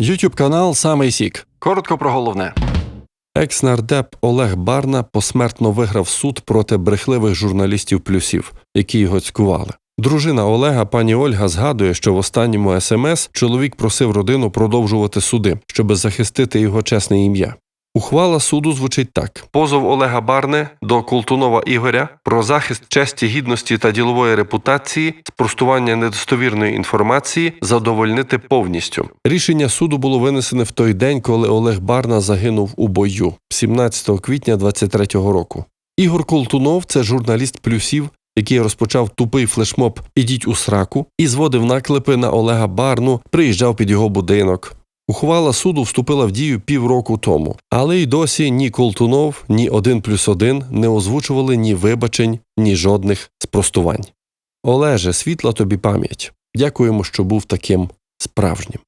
YouTube канал Самий Сік. Коротко про головне. Екс-нардеп Олег Барна посмертно виграв суд проти брехливих журналістів плюсів, які його цькували. Дружина Олега, пані Ольга, згадує, що в останньому смс чоловік просив родину продовжувати суди, щоби захистити його чесне ім'я. Ухвала суду звучить так: позов Олега Барни до Колтунова Ігоря про захист честі, гідності та ділової репутації, спростування недостовірної інформації задовольнити повністю. Рішення суду було винесене в той день, коли Олег Барна загинув у бою 17 квітня 23-го року. Ігор Колтунов це журналіст плюсів, який розпочав тупий флешмоб Ідіть у сраку і зводив наклепи на Олега Барну, приїжджав під його будинок. Ухвала суду вступила в дію півроку тому, але й досі ні Колтунов, ні один плюс один не озвучували ні вибачень, ні жодних спростувань. Олеже, світла тобі пам'ять. Дякуємо, що був таким справжнім.